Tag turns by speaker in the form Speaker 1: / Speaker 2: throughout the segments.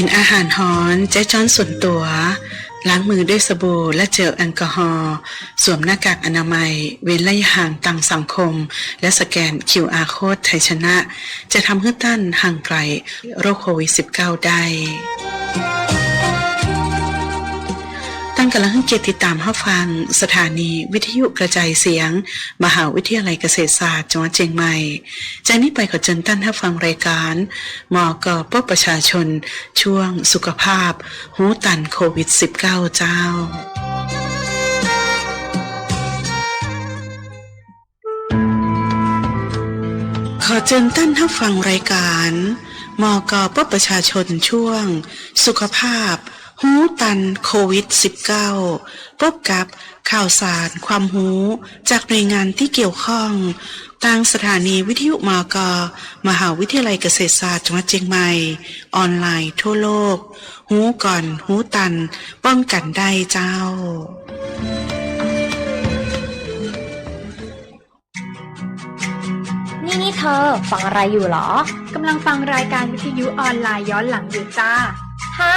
Speaker 1: กินอาหารฮ้อนเจ๊จ้อนส่วนตัว ล้างมือด้วยสบู่และเจลแอลกอฮอล์สวมหน้ากากอนามัย เว้นระยะห่างต่างสังคม และสแกน QR โค้ดไทยชนะ จะทำให้ต้านห่างไกลโรคโควิด -19 ได้ ตั้งกำลังให้เกียรติติดตามรับฟัง สถานีวิทยุกระจายเสียง มหาวิทยาลัยเกษตรศาสตร์จังหวัดเชียงใหม่จากนี้ไปขอเชิญท่านรับฟังรายการหมอกอปอประชาชน ช่วงสุขภาพ หูตันโควิด -19 เจ้าขอเชิญท่านรับฟังรายการมอกอปอประชาชนช่วง สุขภาพ หูตันโควิด -19 พบกับข่าวสารความหูจากหน่วยงานที่เกี่ยวข้องทางสถานีวิทยุมอกมหาวิทยาลัยเกษตรศาสตร์จังหวัดเชียงใหม่ ออนไลน์ทั่วโลก หูก่อน หูตัน ป้องกันได้เจ้า
Speaker 2: นี่นี่เธอ ฟังอะไรอยู่เหรอ
Speaker 3: กำลังฟังรายการวิทยุออนไลน์ย้อนหลังอยู่จ้า
Speaker 2: ฮะ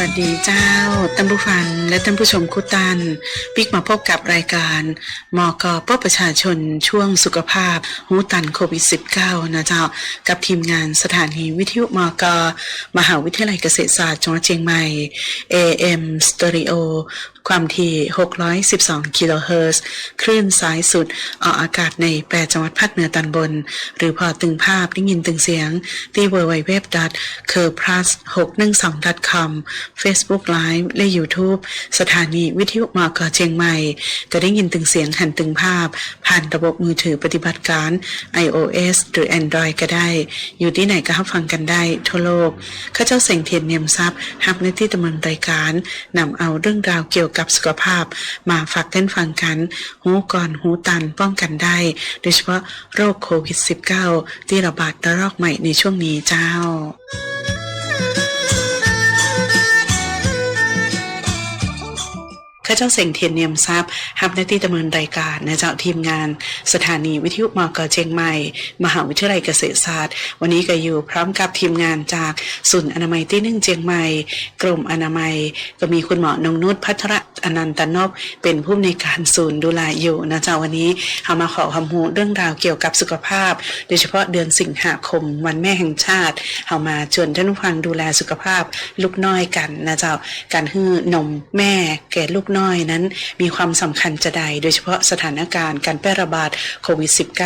Speaker 1: วัสดีเจ้าท่านผู้ฟังและท่านผู้ชมคุตันปิกมาพบกับรายการมอกอป้อประชาชนช่วงสุขภาพหูตันโควิด -19 นะเจ้า กับทีมงานสถานีวิทยุมอกมหาวิทยาลัยเกษตรศาสตร์จังหวัดเชียงใหม่ AM Stereo ความถี่ 612 กิโลเฮิรตซ์คลื่นสายสุด ออกอากาศใน 8 จังหวัดภาคเหนือตอนบน หรือพอตึงภาพได้ยินตึงเสียง ที่ www c u r p l u s 612 com Facebook Live และ YouTube สถานีวิทยุมอกเชียงใหม่ก็ได้ยินตึงเสียงหันตึงภาพ ผ่านระบบมือถือปฏิบัติการ iOS หรือ Android ก็ได้ อยู่ที่ไหนก็รับฟังกันได้ทั่วโลกข้าเจ้าเสงเทียนเนียมทรัพย์ฮับในที่ดำนินรายการนำเอาเรื่องราวเกี่ยวกับสุขภาพ มาฝากท่านฟังกัน หูก่อนหูตันป้องกันได้ โดยเฉพาะโรคโควิด -19 ที่ระบาดระลอกใหม่ในช่วงนี้เจ้า ข้าเจ้าเสียงเทียนเนียมทรัพย์ฮับหน้าที่ดำเนินรายการนะเจ้าทีมงาน สถานีวิทยุมกเชียงใหม่ มหาวิทยาลัยเกษตรศาสตร์ วันนี้ก็อยู่พร้อมกับทีมงานจากศูนย์อนามัยที่หนึ่งเชียงใหม่ กรมอนามัย ก็มีคุณหมอนงนุชพัทรอนันตนพเป็นผู้อำนการศูนย์ดูแลอยู่นะเจ้าวันนี้เรามาขอความรู้เรื่องราวเกี่ยวกับสุขภาพ โดยเฉพาะเดือนสิงหาคมวันแม่แห่งชาติเรามาชวนท่านผู้ฟังดูแลสุขภาพลูกน้อยกันนะเจ้าการให้นมแม่แก่ลูกน้อยนั้น มีความสำคัญจะใด โดยเฉพาะสถานการณ์การแพร่ระบาดโควิด -19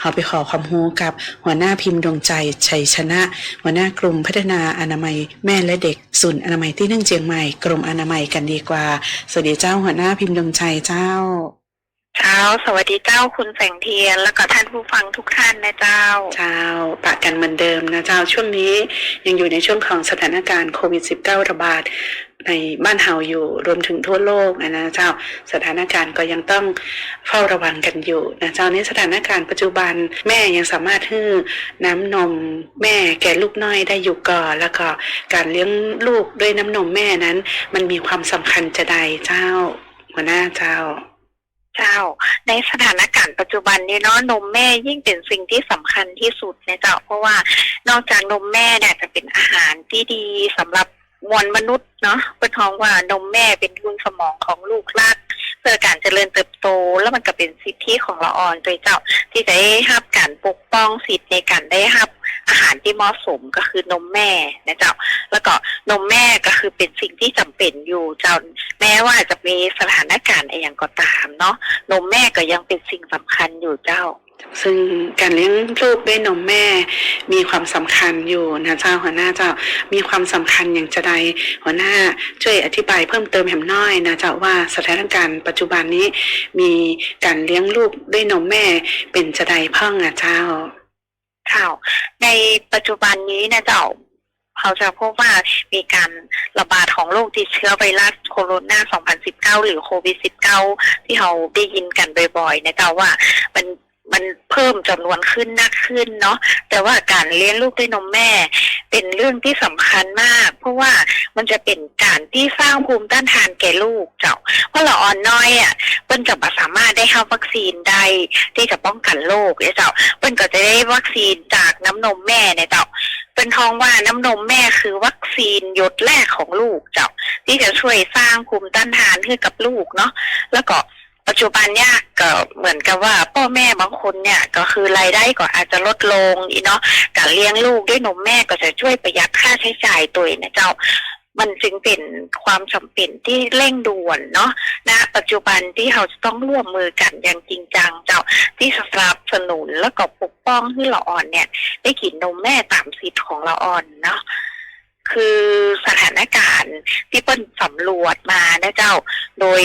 Speaker 1: เราไปขอความรู้กับหัวหน้าพิมพ์ดวงใจชัยชนะ หัวหน้ากลุ่มพัฒนาอนามัยแม่และเด็กศูนย์อนามัยที่หนึ่งเชียงใหม่กรมอนามัยกันดีกว่า สวัสดีเจ้าหัวหน้าพิมพ์ดวงใจเจ้า
Speaker 4: เจ้าสวัสดีเจ้าคุณแสงเทียน แล้วก็ท่านผู้ฟังทุกท่านนะเจ้า
Speaker 1: เจ้าปะกันเหมือนเดิมนะเจ้าช่วงนี้ยังอยู่ในช่วงของสถานการณ์โควิด -19 ระบาด ในบ้านเฮาอยู่รวมถึงทั่วโลกนะเจ้าสถานการณ์ก็ยังต้องเฝ้าระวังกันอยู่นะเจ้าในสถานการณ์ปัจจุบันแม่ยังสามารถให้น้ำนมแม่แก่ลูกน้อยได้อยู่ก่อนแล้วก็การเลี้ยงลูกด้วยน้ำนมแม่นั้น มันมีความสำคัญจะใดเจ้าหัวหน้าเจ้า
Speaker 4: เจ้า ในสถานการณ์ปัจจุบันนี้เนาะนมแม่ยิ่งเป็นสิ่งที่สำคัญที่สุดนะเจ้า เพราะว่านอกจากนมแม่เนี่ยจะเป็นอาหารที่ดีสำหรับ มวลมนุษย์เนาะเป็นท้องว่านมแม่เป็นทุนสมองของลูกรักเพื่อการเจริญเติบโต แล้วมันก็เป็นสิทธิของละอ่อนโดยเจ้าที่จะได้รับการปกป้องสิทธิในการได้รับอาหารที่เหมาะสมก็คือนมแม่นะเจ้าแล้วก็นมแม่ก็คือเป็นสิ่งที่จำเป็นอยู่เจ้าแม้ว่าจะมีสถานการณ์อะไรอย่างก็ตามเนาะนมแม่ก็ยังเป็นสิ่งสำคัญอยู่เจ้า
Speaker 1: ซึ่งการเลี้ยงลูกด้วยนมแม่ มีความสำคัญอยู่นะเจ้าหัวหน้าเจ้ามีความสำคัญอย่างจะใดหัวหน้าช่วยอธิบายเพิ่มเติมแหมน้อยนะเจ้าว่าสถานการณ์ปัจจุบันนี้มีการเลี้ยงลูกด้วยนมแม่เป็นจะใดเพิ่งอะเจ้า
Speaker 4: ข่าวในปัจจุบันนี้นะเจ้าเขาจะพบว่ามีการระบาดของโรคติดเชื้อไวรัสโคโรนา 2019 หรือโควิด -19 ที่เราได้ยินกันบ่อยๆนะเจ้าว่ามัน มันเพิ่มจำนวนขึ้นมากขึ้นเนาะแต่ว่าการเลี้ยงลูกด้วยนมแม่ เป็นเรื่องที่สำคัญมาก เพราะว่ามันจะเป็นการที่สร้างภูมิต้านทานแก่ลูกเจ้าเพราะเราอ่อนน้อยอะเปิ้นจะบ่สามารถได้เข้าวัคซีนได้ที่จะป้องกันโรคเจ้าเปิ้นก็จะได้วัคซีนจากน้ำนมแม่เนี่ยเจ้าเป็นท้องว่าน้ำนมแม่คือวัคซีนยดแรกของลูกเจ้าที่จะช่วยสร้างภูมิต้านทานให้กับลูกเนาะแล้วก็ ปัจจุบันเนี่ยก็เหมือนกับว่าพ่อแม่บางคนเนี่ยก็คือรายได้ก็อาจจะลดลงอีเนาะการเลี้ยงลูกด้วยนมแม่ก็จะช่วยประหยัดค่าใช้จ่ายตัวเองนะเจ้ามันจึงเป็นความจำเป็นที่เร่งด่วนเนาะณปัจจุบันที่เราจะต้องร่วมมือกันอย่างจริงจังเจ้าที่สนับสนุนแล้วก็ปกป้องให้ละอ่อนเนี่ย ได้กินนมแม่ตามสิทธิ์ของละอ่อนเนาะคือสถานการณ์ที่เปิ้นสำรวจมานะเจ้า โดย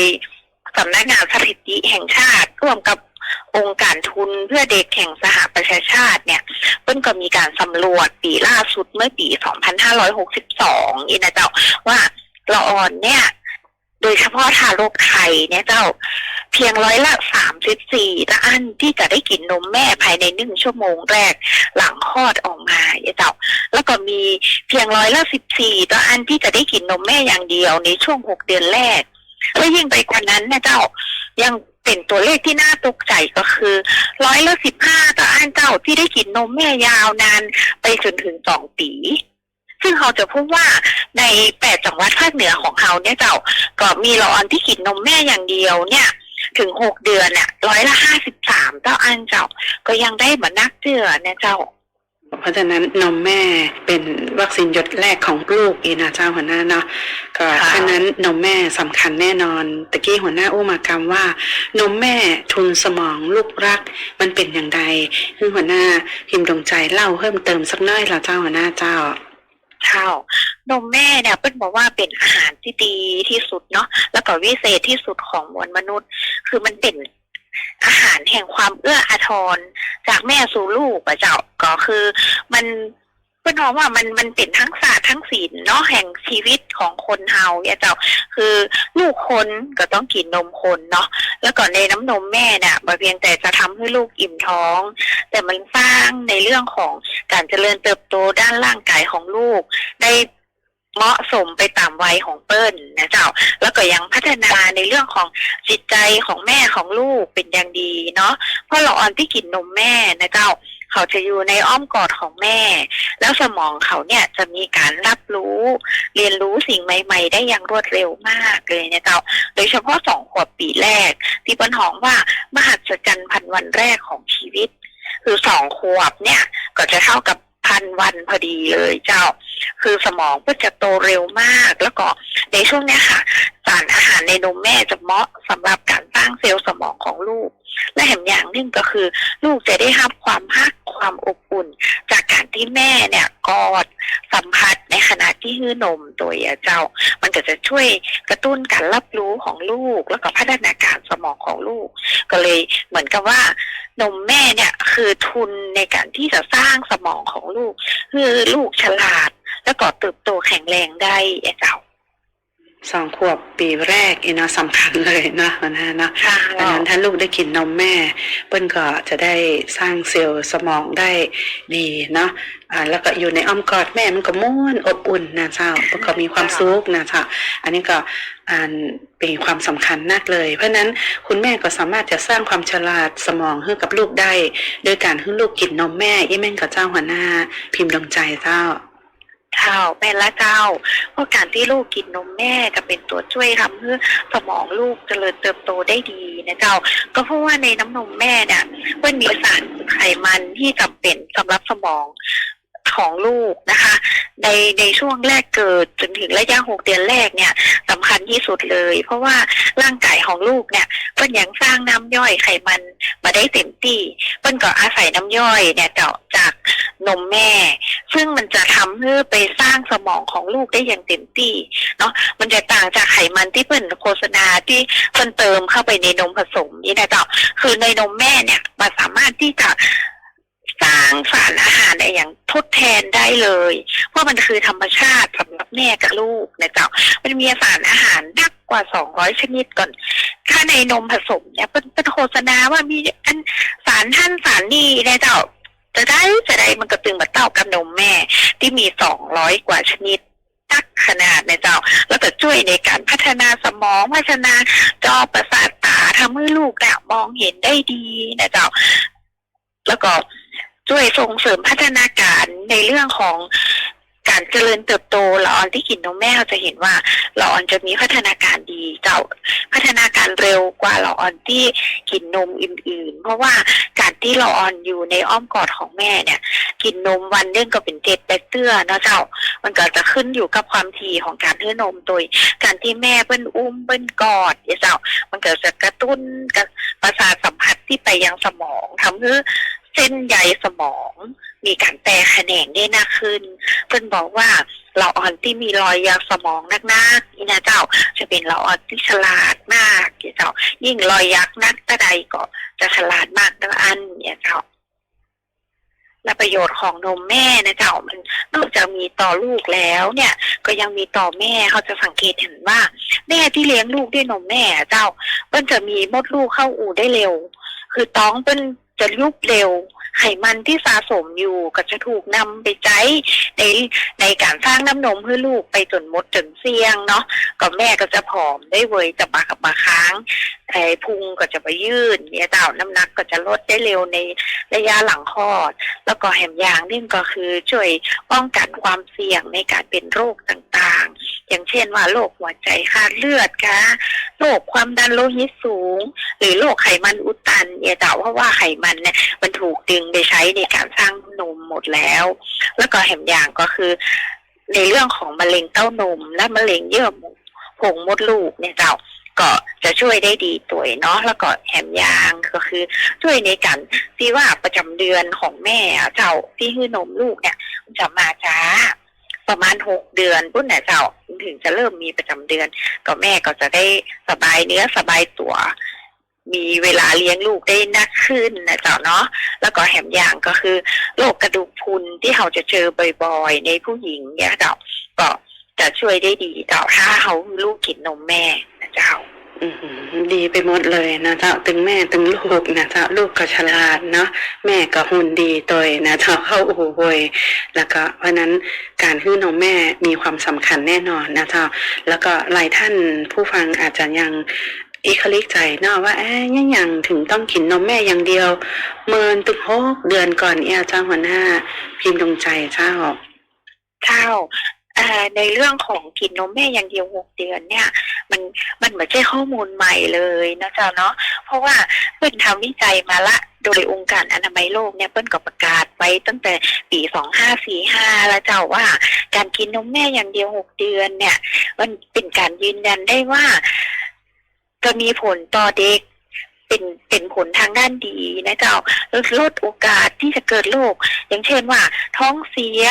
Speaker 4: สำนักงานสถิติแห่งชาติร่วมกับองค์การทุนเพื่อเด็กแห่งสหประชาชาติเนี่ยเปิ้นก็มีการสำรวจปีล่าสุดเมื่อปี 2562อีนะเจ้าว่าละอ่อนเนี่ย โดยเฉพาะทารกไทยเนี่ยเจ้าเพียงร้อยละสามสิบสี่ละอันที่จะได้กินนมแม่ภายในหนึ่งชั่วโมงแรกหลังคลอดออกมาเนี่ยเจ้าแล้วก็มีเพียงร้อยละสิบสี่ละอันที่จะได้กินนมแม่อย่างเดียวในช่วงหกเดือนแรก และยิ่งไปกว่านั้นนะเจ้า ยังเป็นตัวเลขที่น่าตกใจก็คือร้อยละสิบห้าต่ออันเจ้าที่ได้กินนมแม่ยาวนานไปจนถึงสองปี ซึ่งเขาจะพบว่าในแปดจังหวัดภาคเหนือของเขาเนี่ยเจ้าก็มีละอนที่กินนมแม่อย่างเดียวเนี่ยถึงหกเดือนเนี่ยร้อยละห้าสิบสามเจ้าอันเจ้าก็ยังได้มือนนักเจือเนี่ยเจ้า
Speaker 1: เพราะฉะนั้นนมแม่เป็นวัคซีนหยดแรกของลูกอีนะเจ้าหัวหน้าเนาะก็ฉะนั้นนมแม่สำคัญแน่นอนตะกี้หัวหน้าอู้มากรรมว่า นมแม่ทุนสมองลูกรัก มันเป็นอย่างไรซึ่งหัวหน้าพิมพ์ดวงใจเล่าเพิ่มเติมสักน้อยละเจ้าหัวหน้าเจ้า
Speaker 4: ข้านมแม่เนี่ยเปิ้ลบอกว่าเป็นอาหารที่ดีที่สุดเนาะแล้วก็วิเศษที่สุดของมวลมนุษย์ คือมันเป็น อาหารแห่งความเอื้ออาทร จากแม่สู่ลูกอะเจ้าก็คือ มันเปิ้ลมองว่ามันมันเป็นทั้งศาสตร์ทั้งศีลเนาะแห่งชีวิตของคนเฮาเนี่ยเจ้าคือลูกคนก็ต้องกินนมคนเนาะแล้วก็ในน้ำนมแม่เนี่ยบ่เพียงแต่จะทำให้ลูกอิ่มท้อง แต่มันสร้างในเรื่องของการเจริญเติบโตด้านร่างกายของลูก ได้ เหมาะสมไปตามวัยของเปิ้ลนะเจ้า แล้วก็ยังพัฒนาในเรื่องของจิตใจของแม่ของลูกเป็นอย่างดีเนาะเพราะละออนที่กินนมแม่นะเจ้า เขาจะอยู่ในอ้อมกอดของแม่ แล้วสมองเขาเนี่ยจะมีการรับรู้ เรียนรู้สิ่งใหม่ ๆ ได้อย่างรวดเร็วมากเลยนะเจ้า โดยเฉพาะสองขวบปีแรก ที่เปิ้ลหองว่ามหัศจรรย์พันวันแรกของชีวิต คือสองขวบเนี่ยก็จะเท่ากับ พันวันพอดีเลยเจ้า คือสมองก็จะโตเร็วมาก แล้วก็ในช่วงเนี้ยค่ะ สารอาหารในนมแม่จะเหมาะสำหรับการสร้างเซลล์สมองของลูก และแถมอย่างหนึ่งก็คือ ลูกจะได้รับความฮักความอบอุ่น จากการที่แม่เนี่ยกอดสัมผัสในขณะที่ฮื้อนมตัวอะเจ้า มันก็จะช่วยกระตุ้นการรับรู้ของลูก แล้วก็พัฒนาการสมองของลูก ก็เลยเหมือนกับว่านมแม่เนี่ยคือทุนในการที่จะสร้างสมองของลูก คือลูกฉลาด แล้วก็เติบโตแข็งแรงได้อะเจ้า
Speaker 1: สองขวบปีแรกอีเนาะสำคัญเลยเนาะหัวหน้าเนาะ
Speaker 4: ค่ะ
Speaker 1: ดังนั้นถ้าลูกได้กินนมแม่ เปิ้ลก็จะได้สร้างเซลล์สมองได้ดีเนาะอ่าแล้วก็อยู่ในอ้อมกอดแม่มันก็ม่วนอบอุ่นนะเจ้าแล้วก็มีความสุขนะเจ้าอันนี้ก็อ่านเป็นความสำคัญนักเลย เพราะฉะนั้นคุณแม่ก็สามารถจะสร้างความฉลาดสมองให้กับลูกได้ โดยการให้ลูกกินนมแม่ยี่แม่นกับเจ้าหัวหน้า พิมพ์ดวงใจเจ้า
Speaker 4: ข้าแม่ละเจ้า เพราะการที่ลูกกินนมแม่ก็เป็นตัวช่วยทำให้สมองลูกเจริญเติบโตได้ดีนะเจ้า ก็เพราะว่าในน้ำนมแม่เนี่ยมันมีสารไขมันที่จำเป็นสำหรับสมอง ของลูกนะคะ ในในช่วงแรกเกิดจนถึงระยะหกเดือนแรกเนี่ยสำคัญที่สุดเลย เพราะว่าร่างกายของลูกเนี่ยเพิ่นยังสร้างน้ำย่อยไขมันมาได้เต็มที่เพิ่นก็อาศัยน้ำย่อยเนี่ยเจาะจากนมแม่ ซึ่งมันจะทำให้ไปสร้างสมองของลูกได้อย่างเต็มที่เนาะมันจะต่างจากไขมันที่เพิ่นโฆษณาที่เพิ่นเติมเข้าไปในนมผสมนี่นะเจ้าคือในนมแม่เนี่ยมันสามารถที่จะ สร้างสารอาหารได้อย่างทดแทนได้เลยเพราะมันคือธรรมชาติสำหรับแม่กับลูกนะเจ้า มันมีสารอาหารนักกว่า200ชนิดก่อน ถ้าในนมผสมเนี่ยเป็นเป็นโฆษณาว่ามีอันสารท่านสารนี่นะเจ้า จะได้จะได้มันก็ตึงมาเต้ากับนมแม่ ที่มี200กว่าชนิดตักขนาดนะเจ้า แล้วก็ช่วยในการพัฒนาสมองพัฒนาจอประสาทตาทำให้ลูกเนี่ยมองเห็นได้ดีนะเจ้า แล้วก็ ช่วยส่งเสริมพัฒนาการในเรื่องของการเจริญเติบโตละออนที่กินนมแม่เราจะเห็นว่าละออนจะมีพัฒนาการดีเจ้าพัฒนาการเร็วกว่าละออนที่กินนมอื่น ๆ เพราะว่าการที่ละออนอยู่ในอ้อมกอดของแม่เนี่ย กินนมวันหนึงก็เป็นเจ็ดแปดเตื้อนะเจ้า มันก็จะขึ้นอยู่กับความถี่ของการให้นมโดยการที่แม่เปิ้นอุ้มเปิ้นกอดเนี่ยเจ้า มันก็จะกระตุ้นกับประสาทสัมผัสที่ไปยังสมองทำให้ เส้นใยสมอง มีการแตกแขนงได้มากขึ้น เพิ่นบอกว่าเราอ่อนที่มีรอยยาสมองนักๆนี่นะเจ้าจะเป็นเราอ่อนที่ฉลาดมากเจ้า ยิ่งรอยยักษ์นักตะใดก็จะฉลาดมากทั้งอันเนี่ยเจ้าและประโยชน์ของนมแม่นะเจ้ามันนอกจากมีต่อลูกแล้วเนี่ย ก็ยังมีต่อแม่เขาจะสังเกตเห็นว่า แม่ที่เลี้ยงลูกด้วยนมแม่อะเจ้าเปิ้นจะมีมดลูกเข้าอู่ได้เร็ว คือท้องเปิ้น จะยุบเร็ว ไขมันที่สะสมอยู่ก็จะถูกนำไปใช้ในในการสร้างน้ำนมให้ลูกไปจนหมดจนเสี่ยงเนาะก็แม่ก็จะผอมได้เวยจะมากับมาค้างไอ้พุงก็จะไปยืดเนี่ยเต่าน้ำหนักก็จะลดได้เร็วในระยะหลังคลอด แล้วก็แหมยางนึงก็คือช่วยป้องกันความเสี่ยงในการเป็นโรคต่างๆ อย่างเช่นว่าโรคหัวใจขาดเลือดค่ะโรคความดันโลหิตสูง หรือโรคไขมันอุดตันเนี่ยแต่าเพราะว่าไขมันเนี่ยมันถูกดึงไปใช้ในการสร้างนมหมดแล้ว แล้วก็แหมอย่างก็คือ ในเรื่องของมะเร็งเต้านม และมะเร็งเยื่อผงมดลูกเนี่ยเจ้าก็จะช่วยได้ดีตัวเนาะแล้วก็แหมยางก็คือ ช่วยในการที่ว่าประจำเดือนของแม่เจ้าที่ให้นมลูกเนี่ยจะมาจ้าประมาณหกเดือนพุ่นน่ะเจ้าถึงจะเริ่มมีประจำเดือน ก็แม่ก็จะได้สบายเนื้อสบายตัว มีเวลาเลี้ยงลูกได้นักขึ้นนะเจ้าเนาะแล้วก็แหมอย่างก็คือโรคกระดูกพุนที่เราจะเจอบ่อยๆ ในผู้หญิงเนี่ยเจ้าก็จะช่วยได้ดีเจ้าถ้าเขาลูกกินนมแม่นะเจ้า
Speaker 1: อือหือดีไปหมดเลยนะเจ้าตึงแม่ตึงลูกนะเจ้าลูกก็ฉลาดเนาะแม่ก็หุ่นดีตัวนะเจ้าเข้าอู่วยแล้วก็เพราะนั้นการฮื้อนมแม่มีความสำคัญแน่นอนนะเจ้าแล้วก็หลายท่านผู้ฟังอาจจะยัง อีคลิกใจเนาะว่าเอ๊ยยังยังถึงต้องกินนมแม่อย่างเดียวเมินตึงหกเดือนก่อนเอียเจ้าหัวหน้า พิมพ์ดวงใจเจ้า
Speaker 4: เจ้าเอ่อในเรื่องของกินนมแม่อย่างเดียวหกเดือนเนี่ย มันมันเหมือนใช่ข้อมูลใหม่เลยนะเจ้าเนาะเพราะว่าเพิ่นทำวิจัยมาละโดยองค์การอนามัยโลกเนี่ยเพิ่นก็ประกาศไว้ตั้งแต่ปีสองห้าสี่ห้าแล้วเจ้าว่า การกินนมแม่อย่างเดียวหกเดือนเนี่ย มันเป็นการยืนยันได้ว่า จะมีผลต่อเด็กเป็นเป็นผลทางด้านดีนะเจ้าลดลดโอกาสที่จะเกิดโรคอย่างเช่นว่า ท้องเสีย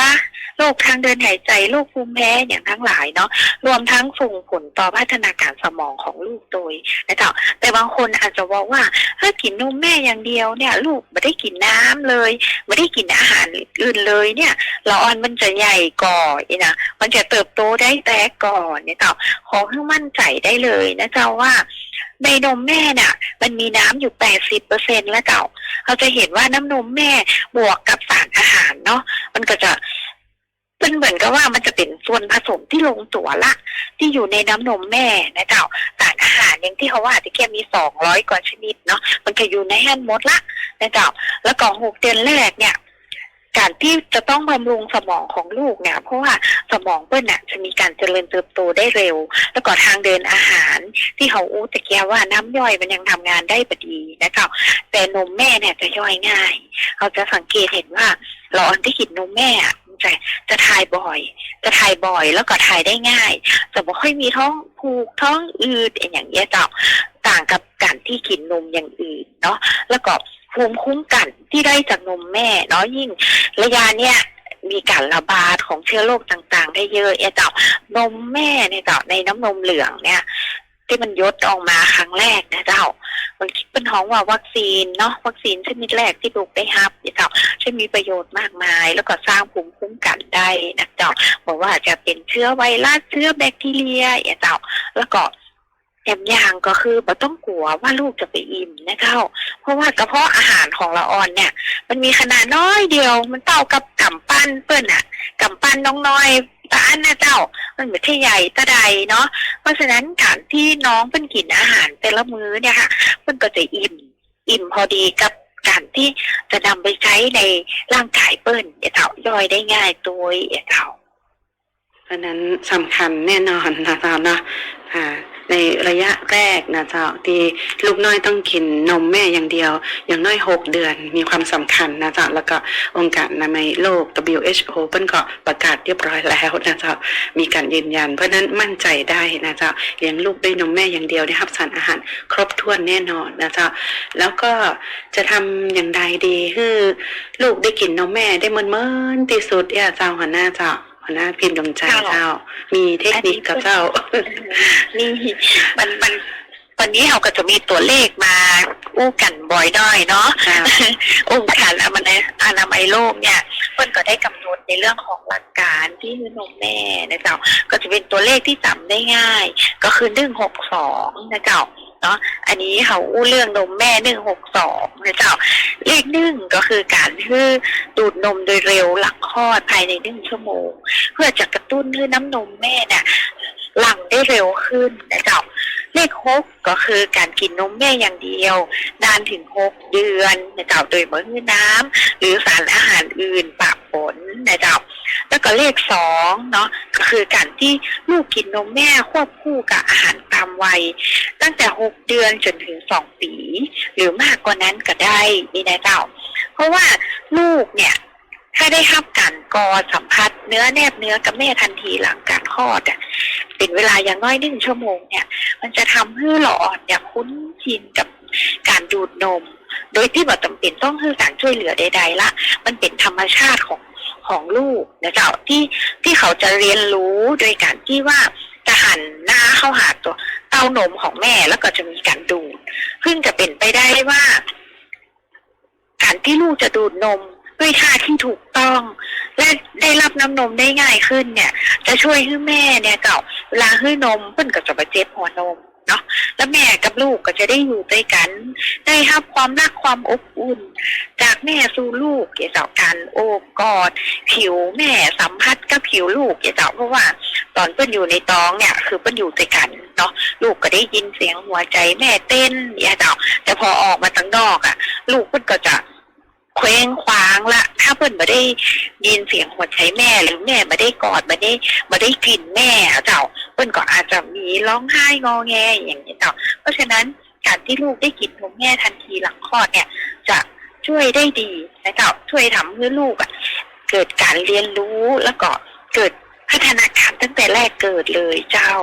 Speaker 4: โรคทางเดินหายใจโรคภูมิแพ้อย่างทั้งหลายเนาะรวมทั้งส่งผลต่อพัฒนาการสมองของลูกโดยนะเจ้าแต่บางคนอาจจะบอกว่าถ้ากินนมแม่อย่างเดียวเนี่ย ลูกไม่ได้กินน้ำเลยไม่ได้กินอาหารอื่นเลยเนี่ยละอ่อนมันจะใหญ่ก่อนนะมันจะเติบโตได้แต่ก่อนเนี่ยเจ้าขอให้มั่นใจได้เลยนะเจ้าว่าในนมแม่น่ะ มันมีน้ำอยู่แปดสิบเปอร์เซ็นแล้วเจ้าเราจะเห็นว่าน้ำนมแม่บวกกับสารอาหารเนาะมันก็จะ เป็นเหมือนกับว่ามันจะเป็นส่วนผสมที่ลงตัวละ ที่อยู่ในน้ำนมแม่นะเจ้าสารอาหารอย่างที่เขาว่าที่แกมีสองร้อยกว่าชนิดเนาะมันก็อยู่ในแฮนด์มดละนะเจ้าแล้วก่อหกเดือนแรกเนี่ยการที่จะต้องบำรุงสมองของลูกเนี่ยเพราะว่าสมองเปิ้ลน่ะจะมีการเจริญเติบโตได้เร็ว แล้วก็ทางเดินอาหาร ที่เขาอู้ตะเกียว่าน้ำย่อยมันยังทำงานได้ปดีนะคะแต่นมแม่เนี่ยจะย่อยง่ายเขาจะสังเกตเห็นว่าเราอันที่กินนมแม่อะ จะจะถ่ายบ่อย จะถ่ายบ่อยแล้วก็ถ่ายได้ง่ายจะไม่ค่อยมีท้องผูกท้องอืดอย่างเงี้ยเจ้าต่างกับการที่กินนมอย่างอื่นเนาะแล้วก็ภูมิคุ้มกันที่ได้จากนมแม่เนาะยิ่งระยะเนี้ยมีการระบาดของเชื้อโรคต่างๆ ได้เยอะเอะเจ้านมแม่เนี่ยเจ้าในน้ำนมเหลืองเนี่ย ที่มันยดออกมาครั้งแรกนะเจ้ามันคิดเป็นท้องว่าวัคซีนเนาะวัคซีนชนิดแรกที่ลูกได้รับเนี่ยเจ้าช่มีประโยชน์มากมาย แล้วก็สร้างภูมิคุ้มกันได้นะเจ้าบอกว่าจะเป็นเชื้อไวรัสเชื้อแบคทีเรียเนี่ยเจ้าแล้วก็แถมอย่างก็คือบ่ต้องกลัวว่าลูกจะไปอิ่มนะเจ้า เพราะว่ากระเพาะอาหารของละออนเนี่ย มันมีขนาดน้อยเดียว มันเท่ากับกำปั้นเปิ้นอะกำปั้นน้องน้อย ตาอันนะเจ้า มันไม่ใช่ใหญ่ตะใดเนาะเพราะฉะนั้นการที่น้องเป็นกินอาหารแต่ละมื้อเนี่ยค่ะมันก็จะอิ่มอิ่มพอดีกับการที่จะนำไปใช้ในร่างกายเปิ้นเดี๋ยวเต่าย่อยได้ง่ายตัวเดี๋ยวเต่า
Speaker 1: เพราะนั้นสำคัญแน่นอนนะเจ้าเนาะอ่าในระยะแรกนะเจ้าที่ลูกน้อยต้องกินนมแม่อย่างเดียว อย่างน้อยหกเดือนมีความสำคัญนะเจ้าแล้วก็องค์การอนามัยโลก WHO เพิ่นก็ประกาศเรียบร้อยแล้วนะเจ้ามีการยืนยัน เพราะนั้นมั่นใจได้นะเจ้าเลี้ยงลูกด้วยนมแม่อย่างเดียวได้รับสารอาหารครบถ้วนแน่นอนนะเจ้าแล้วก็จะทำอย่างใดดีคือลูกได้กินนมแม่ได้เหมือนเมินที่สุดเนี่ยเจ้าหัวหน้าเจ้า หัวหน้าพิมพ์ดวงใจเจ้า มีเทคนิคกับเจ้า
Speaker 4: นี่มันมันวันนี้เราก็จะมีตัวเลขมาอู้กันบ่อยด้อยเนาะ
Speaker 1: ครับ
Speaker 4: องค์การอนามัยอนามัยโลกเนี่ยเพิ่นก็ได้กำหนดในเรื่องของหลักการที่คือนมแม่นะเจ้า ก็จะเป็นตัวเลขที่จำได้ง่าย ก็คือหนึ่งหกสองนะเจ้าเนาะอันนี้เขาอู้เรื่องนมแม่หนึ่งหกสองนะเจ้าเลขหนึ่งก็คือการคือดูดนมโดยเร็วหลังคลอดภายในหนึ่งชั่วโมง เพื่อจะกระตุ้นให้น้ำนมแม่เนี่ยหลั่งได้เร็วขึ้นนะเจ้าเลขหกก็คือการกินนมแม่อย่างเดียวนานถึงหกเดือนนะเจ้าโดยมื้อน้ำหรือสารอาหารอื่นปะปนนะเจ้า แล้วก็เลขสองเนาะก็คือการที่ลูกกินนมแม่ควบคู่กับอาหารตามวัย ตั้งแต่หกเดือนจนถึงสองปี หรือมากกว่านั้นก็ได้นี่นะเจ้า เพราะว่าลูกเนี่ยถ้าได้รับการกอดสัมผัสเนื้อแนบเนื้อกับแม่ทันทีหลังการคลอดอะเป็นเวลาอย่างน้อยหนึ่งชั่วโมงเนี่ย มันจะทำให้หลอดเนี่ยคุ้นชินกับการดูดนม โดยที่บ่จำเป็นต้องให้การช่วยเหลือใด ๆ ละ มันเป็นธรรมชาติของ ของลูกนะเจ้าที่ที่เขาจะเรียนรู้โดยการที่ว่าจะหันหน้าเข้าหาตัวเต้านมของแม่แล้วก็จะมีการดูดซึ่งจะเป็นไปได้ว่า การที่ลูกจะดูดนมด้วยท่าที่ถูกต้อง และได้รับน้ำนมได้ง่ายขึ้นเนี่ย จะช่วยให้แม่เนี่ยเก่าเวลาให้นมเพิ่นก็จะมาเจ็บหัวนม เนาะแล้วแม่กับลูกก็จะได้อยู่ด้วยกัน ได้รับความรักความอบอุ่น จากแม่สู่ลูกเกี่ยวกับการโอบกอด ผิวแม่สัมผัสกับผิวลูกเกี่ยวกับเพราะว่าตอนเพิ่นอยู่ในท้องเนี่ย คือเพิ่นอยู่ด้วยกันเนาะลูกก็ได้ยินเสียงหัวใจแม่เต้นอย่าเจ้าแต่พอออกมาตั้งนอกอะ่ะ ลูกเพิ่นก็จะ เคว้งคว้างละ ถ้าเพิ่อนมาได้ยินเสียงหัวใจแม่หรือแม่มาได้กอดมาได้มาได้กลิ่นแม่เจ้าเพิ่อนก็อาจจะมีร้องไห้งอแงอย่างนี้เจ้าเพราะฉะนั้นการที่ลูกได้กินนมแม่ทันทีหลังคลอดเนี่ย จะช่วยได้ดีนะเจ้าช่วยทำให้ลูกอะเกิดการเรียนรู้แล้วก็เกิดพัฒนาการตั้งแต่แรกเกิดเลยเจ้า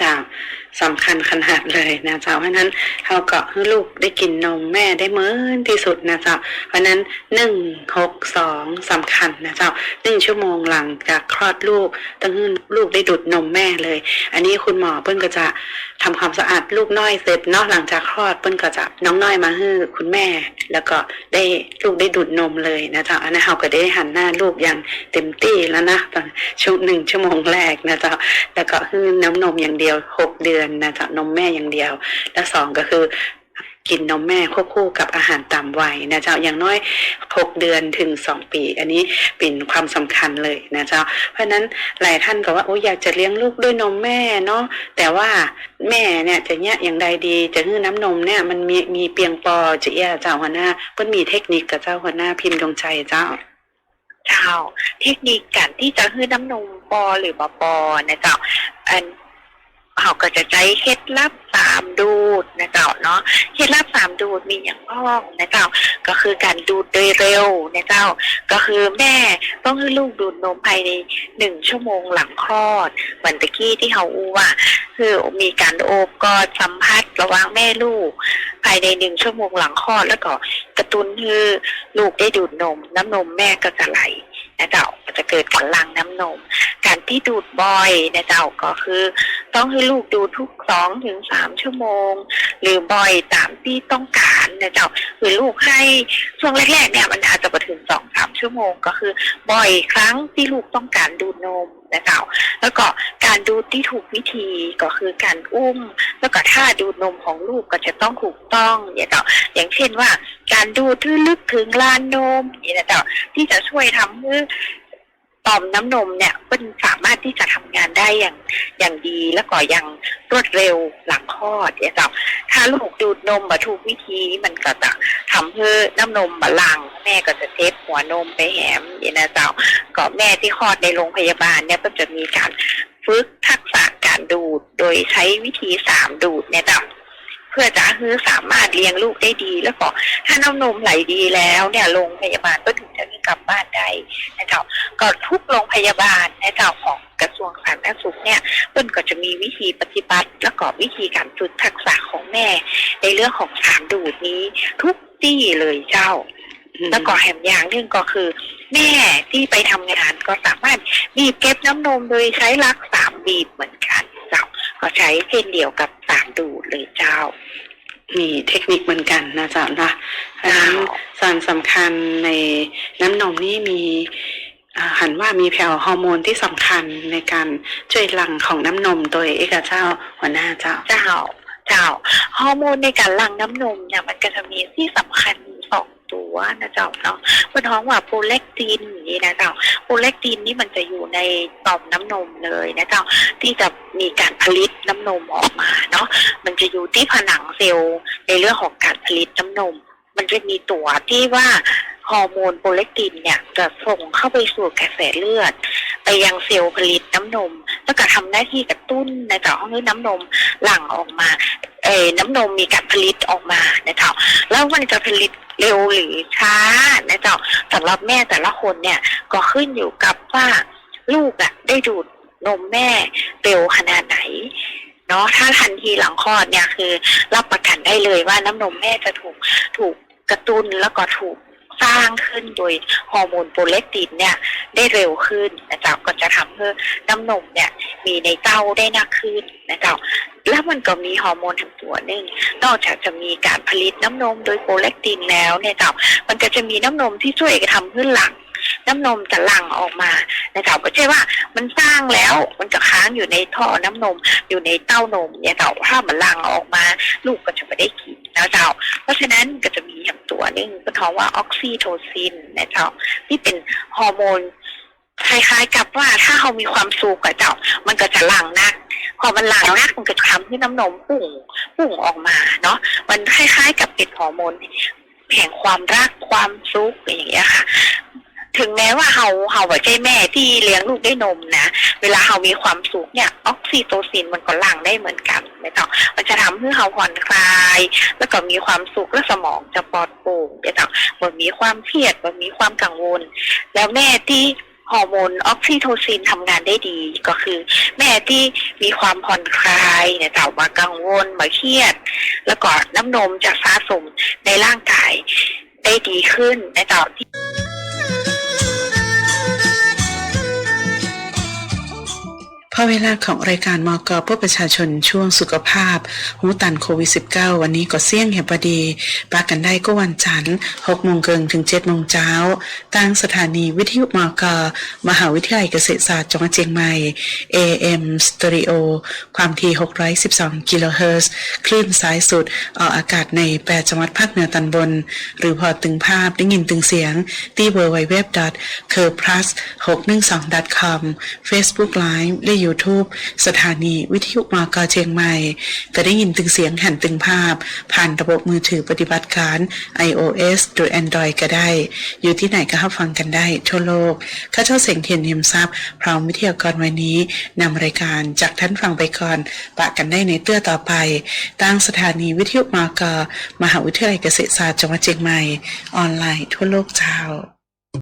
Speaker 1: จ้าสำคัญขนาดเลยนะเจ้าเพราะนั้นเขาก็ให้ลูกได้กินนมแม่ได้เหมือนที่สุดนะเจ้าเพราะนั้นหนึ่งหกสองสำคัญนะเจ้าหนึ่งชั่วโมงหลังจากคลอดลูกต้องให้ลูกได้ดูดนมแม่เลย อันนี้คุณหมอเปิ้นก็จะทำความสะอาดลูกน้อยเสร็จเนาะหลังจากคลอดเปิ้นก็จะน้องน้อยมาให้คุณแม่ แล้วก็ได้ลูกได้ดูดนมเลยนะเจ้าอันนั้นเขาก็ได้หันหน้าลูกอย่างเต็มที่แล้วนะตอนช่วงหนึ่งชั่วโมงแรกนะเจ้าแล้วก็คือน้ำนมอย่างเดียวหกเดือนนะจ๊ะนมแม่อย่างเดียว และสองก็คือกินนมแม่ควบคู่กับอาหารตามวัยนะเจ้าอย่างน้อยหกเดือนถึงสองปี อันนี้เป็นความสำคัญเลยนะเจ้าเพราะฉะนั้นหลายท่านก็ว่าโอ้อยากจะเลี้ยงลูกด้วยนมแม่เนาะแต่ว่าแม่เนี่ยจะเนี่ยอย่างใดดีจะฮื้อน้ำนมเนี่ยมันมีมีเพียงพอจะเอี้ยเจ้าหัวหน้าเพิ่นมีเทคนิคกับเจ้าหัวหน้าพิมพ์ดวงใจเจ้า
Speaker 4: เจ้า เทคนิคการที่จะให้น้ำนมปอหรือบปอนะเจ้าอัน เขาก็จะใช้เคล็ดลับตามดูดนะเจ้าเนาะเคล็ดลับสามดูดมีอย่างพ้องนะเจ้าก็คือการดูดโดยเร็วนะเจ้า ก็คือแม่ต้องให้ลูกดูดนมภายในหนึ่งชั่วโมงหลังคลอดเหมือนตะกี้ที่เขาอู้ว่าคือมีการโอบกอดสัมผัสระหว่างแม่ลูก ภายในหนึ่งชั่วโมงหลังคลอดแล้วก็กระตุ้นให้ลูกได้ดูดนม น้ำนมแม่ก็จะไหลนะเจ้าก็จะเกิดการลังน้ำนม การที่ดูดบ่อยนะเจ้าก็คือ ต้องให้ลูกดูทุกสองถึงสามชั่วโมง หรือบ่อยตามที่ต้องการนะเจ้าคือลูกให้ช่วงแรกๆเนี่ยมันอาจจะไปถึงสองสามชั่วโมง ก็คือบ่อยครั้งที่ลูกต้องการดูดนมนะเจ้าแล้วก็การดูดที่ถูกวิธีก็คือการอุ้ม แล้วก็ท่าดูดนมของลูกก็จะต้องถูกต้องเนี่ยเจ้าอย่างเช่นว่า การดูดที่ลึกถึงลานนมเนี่ยนะเจ้าที่จะช่วยทำให้ ต่อมน้ำนมเนี่ยมันสามารถที่จะทำงานได้อย่างอย่างดีแล้วก็ย่างรวดเร็วหลังคลอดเนี่ยจ้าถ้าลูกดูดนมมาถูกวิธีมันก็จะทำให้น้ำนมมาลัง แม่ก็จะเทปหัวนมไปแหมเนี่ยนะเจ้าก็แม่ที่คลอดในโรงพยาบาลเนี่ยก็จะมีการฝึกทักษะการดูดโดยใช้วิธีสามดูดเนี่ยจ้ะเพื่อจะให้สามารถเลี้ยงลูกได้ดีแล้วก็ถ้าน้ำนมไหลดีแล้วเนี่ยโรงพยาบาลก็ถึง กลับบ้านได้นะเจ้าก็ทุกโรงพยาบาลนะเจ้าของกระทรวงสาธารณสุขเนี่ยเปิ้นก็จะมีวิธีปฏิบัติแล้วก็วิธีการฝึกทักษะของแม่ ในเรื่องของสามดูดนี้ทุกที่เลยเจ้า แล้วก็แหมอย่างหนึ่งก็คือ แม่ที่ไปทำงานก็สามารถบีบเก็บน้ำนมโดยใช้ลักสามบีบเหมือนกันเจ้าก็ใช้เช่นเดียวกับสามดูดเลยเจ้า
Speaker 1: มีเทคนิคเหมือนกันนะจ๊ะนะอันนั้นสารสำคัญในน้ำนมนี่มีอ่าหันว่ามีแผวฮอร์โมนที่สำคัญในการช่วยหลั่งของน้ำนมโดยเอกเจ้าหัวหน้าเจ้า
Speaker 4: เจ้าเจ้าฮอร์โมนในการหลั่งน้ำนมเนี่ยมันก็จะมีที่สำคัญสองตั วนะเจ้าเนาะมันท้องว่าโปรเลกตินนี่นะเจ้าโปรเลกตินนี่มันจะอยู่ในต่อมน้ำนมเลยนะเจ้าที่จะมีการผลิตน้ำนมออกมาเนาะมันจะอยู่ที่ผนังเซลล์ในเรื่องของการผลิตน้ำนม มันจะมีตัวที่ว่าฮอร์โมนโปรเลกตินเนี่ยจะส่งเข้าไปสู่กระแสเลือด ไปยังเซลล์ผลิตน้ำนม แล้วก็ทำหน้าที่กระตุ้นในต่อให้น้ำนมหลั่งออกมาเอ่น้ำนมมีการผลิตออกมานะเจ้าแล้วมันจะผลิตเร็วหรือช้านะเจ้าสำหรับแม่แต่ละคนเนี่ยก็ขึ้นอยู่กับว่าลูกอะได้ดูดนมแม่เร็วขนาดไหนเนาะถ้าทันทีหลังคลอดเนี่ยคือ รับประกันได้เลยว่าน้ำนมแม่จะถูกถูก กระตุ้นแล้วก็ถูกสร้างขึ้นโดยฮอร์โมนโปรเลกตินเนี่ยได้เร็วขึ้นนะเจ้าก็จะทำให้น้ำนมเนี่ยมีในเต้าได้มากขึ้นนะเจ้าแล้วมันก็มีฮอร์โมนทั้งตัวหนึ่งนอกจากจะมีการผลิตน้ำนมโดยโปรเลกตินแล้วเนี่ยเจ้ามันก็จะมีน้ำนมที่ช่วยทำให้หลัง น้ำนมจะหลั่งออกมานะเจ้าก็ใช่ว่ามันสร้างแล้วมันจะค้างอยู่ในท่อน้ำนมอยู่ในเต้านมเนี่ยเจ้าถ้ามันหลั่งออกมา ลูกก็จะไม่ได้กินนะเจ้า เพราะฉะนั้นก็จะมีอย่างตัวนึงก็ท้องว่าออกซิโทซินนะเจ้าที่เป็นฮอร์โมนคล้ายๆกับว่าถ้าเรามีความสุขกับเจ้า มันก็จะหลั่งนักพอมันหลั่งนักมันก็จะทำให้น้ำนมปุ่งปุ่งออกมาเนาะมันคล้ายๆ กับเป็นฮอร์โมนแห่งความรักความสุขอย่างเงี้ยค่ะ ถึงแม้ว่าเฮาเฮาบ่ใช่แม่ที่เลี้ยงลูกด้วยนมนะ เวลาเฮามีความสุขเนี่ยออกซิโตซินมันก็หลั่งได้เหมือนกันไม่ต้องมันจะทำให้เฮาผ่อนคลาย แล้วก็มีความสุขและสมองจะปลอดโปร่งไม่ต้องมันมีความเครียดมันมีความกังวล แล้วแม่ที่ฮอร์โมนออกซิโทซินทำงานได้ดีก็คือ แม่ที่มีความผ่อนคลายเนี่ยเต่มากังวลมาเครียด แล้วก็น้ำนมจะสะสมในร่างกายได้ดีขึ้นในต่อที่
Speaker 1: พอเวลาของรายการมกเพื่อประชาชนช่วงสุขภาพ หูตันโควิด -19 วันนี้ก็เสี่ยงเหีบดีปากันได้ก็วันจันทร์6โมงเกิงถึง7โมงเช้าตั้งสถานีวิทยุมกมหาวิทยาลัยเกษตรศาสตร์จังหวัดเชียงใหม่ AM Stereo ความถี่ 612 กิโลเฮิรตซ์คลื่นสายสุดออกอากาศใน8จังหวัดภาคเหนือตอนบน หรือพอตึงภาพได้ยินตึงเสียงที่ www. c u r plus 612 com Facebook Live และ YouTube สถานีวิทยุมากาเชียงใหม่ก็ได้ยินตึงเสียงหันตึงภาพ ผ่านระบบมือถือปฏิบัติการ iOS หรือ Android ก็ได้ อยู่ที่ไหนก็รับฟังกันได้ทั่วโลก ข้าเจ้าเสียงเทียนเนียมทรัพย์ พร้อมวิทยากรวันนี้นำรายการจากท่านฟังไปก่อน ปะกันได้ในเตื้อต่อไป ตั้งสถานีวิทยุมากามหาวิทยาลัยเกษตรศาสตร์จังหวัดเชียงใหม่ ออนไลน์ทั่วโลกเจ้า